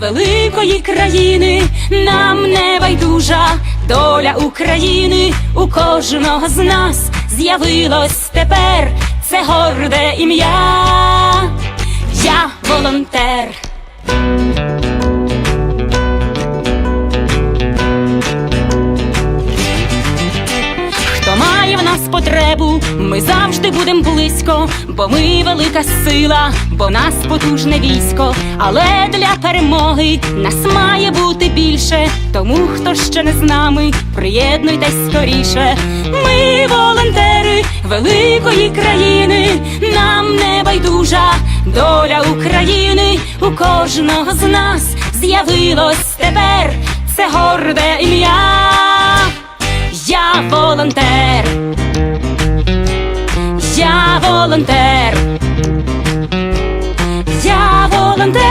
великої країни, нам не байдужа доля України у кожного з нас з'явилось тепер це горде ім'я. Я волонтер. Потребу, ми завжди будем близько, бо ми велика сила, бо нас потужне військо. Але для перемоги нас має бути більше. Тому хто ще не з нами, приєднуйтесь скоріше. Ми волонтери великої країни, нам не байдужа доля України у кожного з нас з'явилось тепер це горде ім'я. Я волонтер. Я волонтер. Я волонтер.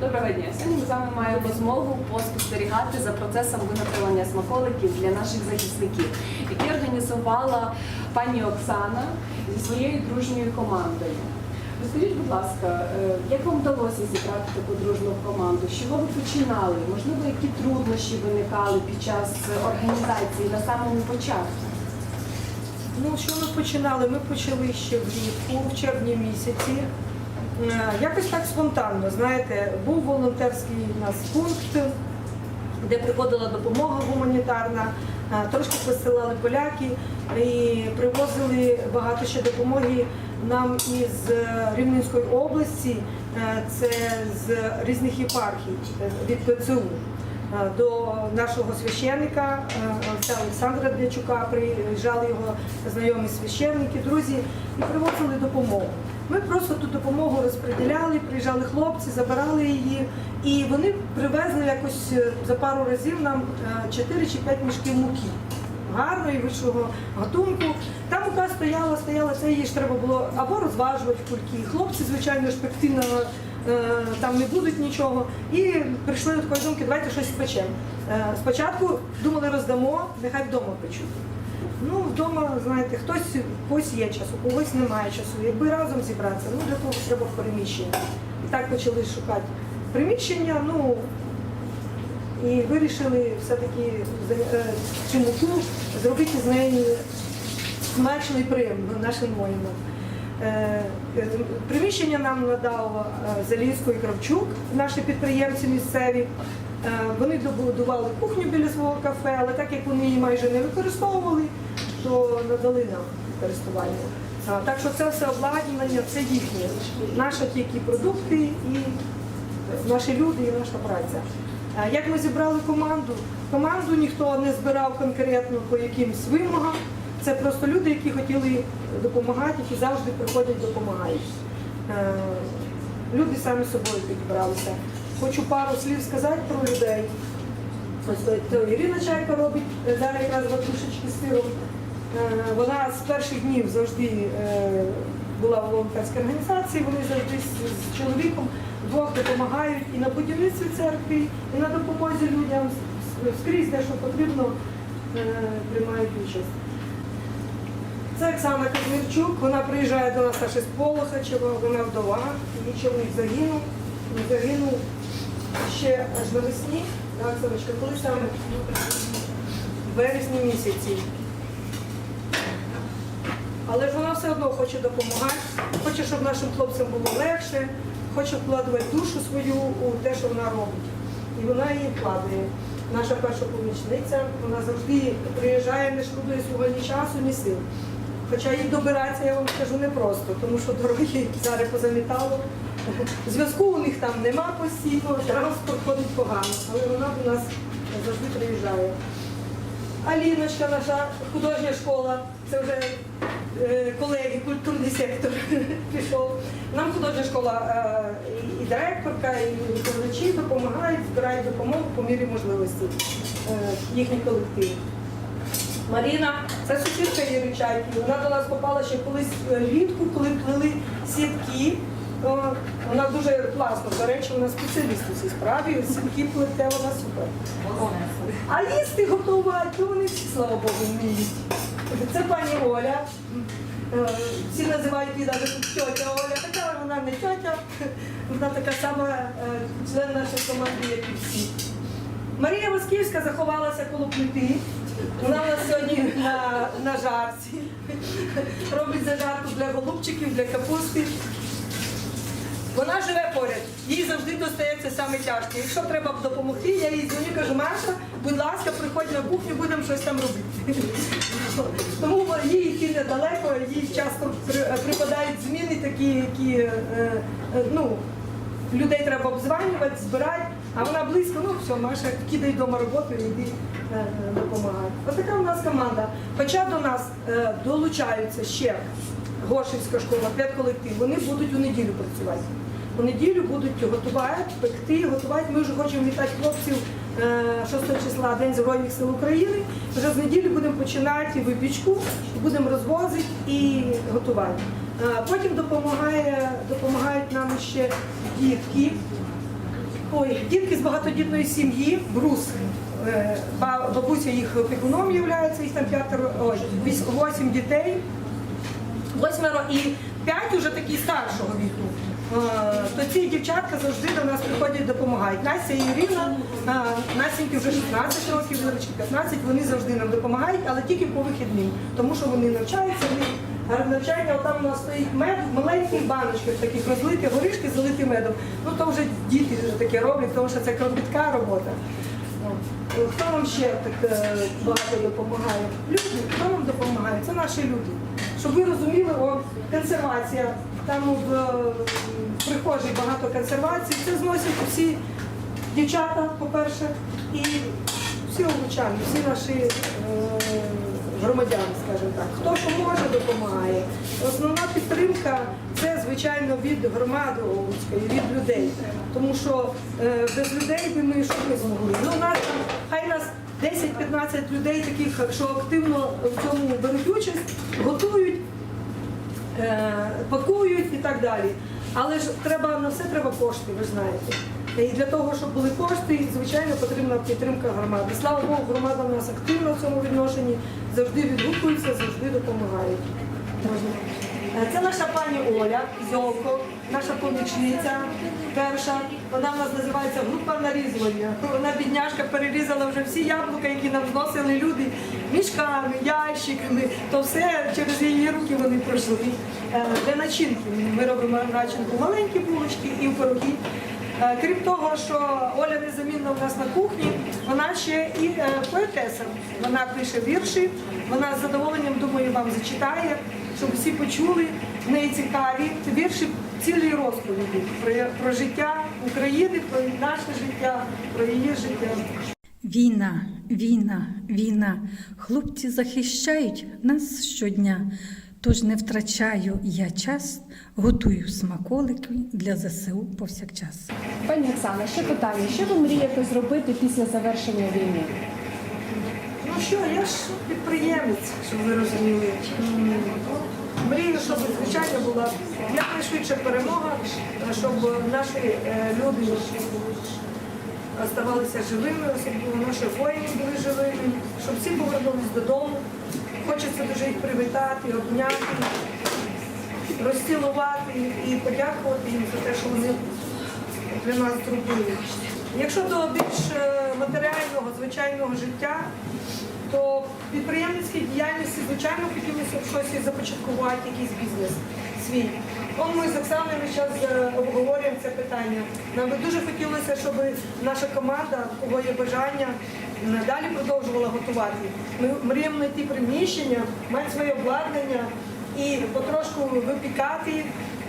Доброго дня. Сьогодні з вами маємо змогу поспостерігати за процесом виготовлення смаколиків для наших захисників, які організувала пані Оксана зі своєю дружньою командою. Розкажіть, будь ласка, е, як вам вдалося зібрати таку дружну команду? З чого ви починали? Можливо, які труднощі виникали під час організації на самому початку? Ну, що ми починали? Ми почали ще влітку, в червні місяці. Е, Якось так спонтанно, знаєте, був волонтерський у нас пункт, де приходила допомога гуманітарна, е, трошки посилали поляки і привозили багато ще допомоги нам із е, Рівненської області, е, це з різних єпархій е, від ПЦУ. До нашого священника Олександра Дячука приїжджали його знайомі священники, друзі, і привозили допомогу. Ми просто ту допомогу розподіляли, приїжджали хлопці, забирали її, і вони привезли якось за пару разів нам е, 4 чи 5 мішків муки. Гарної вищого гатунку. Там мука стояла, стояла, це її ж треба було або розважувати в кульки. Хлопці, звичайно ж, пекти е, там не будуть нічого. І прийшли до такої думки, давайте щось спечемо. Е, Спочатку думали, роздамо, нехай вдома печуть. Ну, вдома, знаєте, хтось когось є час, у когось немає часу. Якби разом зібратися, ну для того треба приміщення. І так почали шукати приміщення, ну і вирішили все-таки е, цю муку зробити з неї смачно і нашим воїнам. Е, е, Приміщення нам надав Залізко і Кравчук, наші підприємці місцеві. Вони добудували кухню біля свого кафе, але так як вони її майже не використовували, то надали нам користування. Так що це все обладнання, це їхнє. Наші тільки продукти і наші люди і наша праця. Як ми зібрали команду? Команду ніхто не збирав конкретно по якимсь вимогам. Це просто люди, які хотіли допомагати, які завжди приходять, допомагають. Е, Люди самі собою підібралися. Хочу пару слів сказати про людей. То- Ірина Чайка робить е, зараз якраз ватрушечки з сиром. Е, Вона з перших днів завжди е, була в волонтерській організації, вони завжди з чоловіком вдвох допомагають і на будівництві церкви, і на допомозі людям скрізь те, що потрібно, е, приймають участь. Це Оксана Казмірчук, вона приїжджає до нас аж із Полохачева, вона вдова, її чоловік загинув, загинув ще аж навесні. Так, Оксаночка, коли саме? В вересні місяці. Але ж вона все одно хоче допомагати, хоче, щоб нашим хлопцям було легше, хоче вкладувати душу свою у те, що вона робить. І вона її вкладає. Наша перша помічниця, вона завжди приїжджає, не шкодує свого ні часу, ні сил. Хоча їй добиратися, я вам скажу, непросто, тому що дороги зараз позамітало. Зв'язку у них там нема постійно, транспорт ходить погано, але вона до нас завжди приїжджає. Аліночка, наша художня школа, це вже е, колеги, культурний сектор пішов. Нам художня школа е, і- директорка, і викладачі допомагають, збирають допомогу по мірі можливості е, їхній колектив. Маріна, це сусідка Єричайки. Вона до нас попала ще колись влітку, коли плели сітки. О, Вона дуже класно, до речі, вона спеціаліст у цій справі, сітки плете, вона супер. А їсти готувати, то вони всі, слава Богу, вміють. Це пані Оля. Е, Всі називають її навіть тьотя Оля, вона вона не тьотя, вона така сама е, член нашої команди, як і всі. Марія Восківська заховалася коло плити. Вона у нас сьогодні на, на жарці. Робить зажарку для голубчиків, для капусти. Вона живе поряд, їй завжди достається саме тяжке. Якщо треба допомогти, я їй дзвоню, кажу, Маша, будь ласка, приходь на кухню, будемо щось там робити. Тому їй йти недалеко, їй часто припадають зміни такі, які е, е, ну, людей треба обзванювати, збирати, а вона близько, ну все, Маша, кидай вдома роботу і йди е, е, допомагай. Ось така у нас команда. Хоча до нас долучаються ще Гошівська школа, п'ять колектив, вони будуть у неділю працювати. У неділю будуть готувати, пекти, готувати. Ми вже хочемо вітати хлопців е, 6 числа День Збройних сил України. Вже з неділі будемо починати випічку, будемо розвозити і готувати. Е, Потім допомагає, допомагають нам ще дітки. Ой, дітки з багатодітної сім'ї, брус. Е, Бабуся їх опікуном є, їх там п'ятеро, ой, восім дітей. Восьмеро і п'ять уже такі старшого віку. Е, То ці дівчатка завжди до нас приходять допомагають. Настя і Ірина, е, Настеньки вже 16 років, Ларочки 15, вони завжди нам допомагають, але тільки по вихідним, тому що вони навчаються, вони навчання, там у нас стоїть мед маленьких баночках, таких розлиті горішки залиті медом. Ну то вже діти таке роблять, тому що це кропітка робота. Хто нам ще так е, багато допомагає? Люди, хто нам допомагає? Це наші люди. Щоб ви розуміли, о, консервація. Там в, е, прихожій багато консервації. Це зносять всі дівчата, по-перше, і всі овочани, всі наші е, громадяни, скажімо так. Хто що може, допомагає. Основна підтримка це, звичайно, від громади Олуцької, від людей. Тому що е, без людей би ми що ми змогли. Ну, нас хай нас 10-15 людей, таких, що активно в цьому беруть участь, пакують і так далі. Але ж треба на все треба кошти, ви знаєте. І для того, щоб були кошти, звичайно, потрібна підтримка громади. Слава Богу, громада в нас активна в цьому відношенні, завжди відгукується, завжди допомагають. Е, Це наша пані Оля Зьовко, наша помічниця перша. Вона в нас називається група нарізування. Вона бідняшка перерізала вже всі яблука, які нам зносили люди мішками, ящиками. То все через її руки вони пройшли. Е, Для начинки ми робимо начинку маленькі булочки і в пироги. Е, Крім того, що Оля незамінна у нас на кухні, вона ще і е, поетеса. Вона пише вірші, вона з задоволенням, думаю, вам зачитає, щоб всі почули. В неї цікаві вірші цілі розповіді про, про життя України, про наше життя, про її життя. Війна, війна, війна. Хлопці захищають нас щодня. Тож не втрачаю я час, готую смаколики для ЗСУ повсякчас. Пані Оксана, ще питання: що ви мрієте зробити після завершення війни? Ну що, я ж підприємець, щоб ви розуміли. Мрію, щоб звичайно була якнайшвидше перемога, щоб наші е, люди оставалися живими, особливо наші воїни були живими, щоб всі повернулись додому. Хочеться дуже їх привітати, обняти, розцілувати і подякувати їм за те, що вони для нас зробили. Якщо до більш е, матеріального, звичайного життя, то підприємницькій діяльності, звичайно, хотілося б щось започаткувати, якийсь бізнес свій. Он ми з Оксаною зараз обговорюємо це питання. Нам би дуже хотілося, щоб наша команда, у кого є бажання, надалі продовжувала готувати. Ми мріємо знайти приміщення, мати своє обладнання і потрошку випікати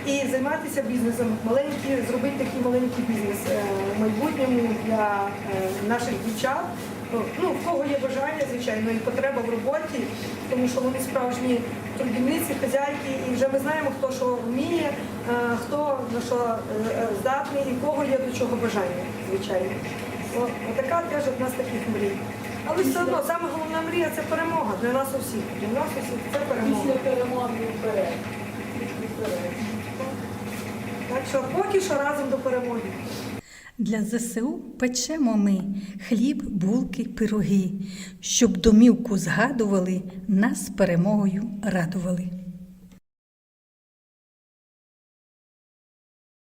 і займатися бізнесом. Маленький, зробити такий маленький бізнес е, в майбутньому для е, наших дівчат. Ну, в кого є бажання, звичайно, і потреба в роботі, тому що вони справжні трудівниці, хазяйки, і вже ми знаємо, хто що вміє, е, хто на що е, е, здатний і в кого є до чого бажання, звичайно. О, Отака теж одна з таких мрій. Але все одно, саме головна мрія це перемога для нас усіх. Для нас усіх це перемога. Після перемоги вперед. Так що поки що разом до перемоги. Для ЗСУ печемо ми хліб, булки, пироги, щоб домівку згадували, нас перемогою радували.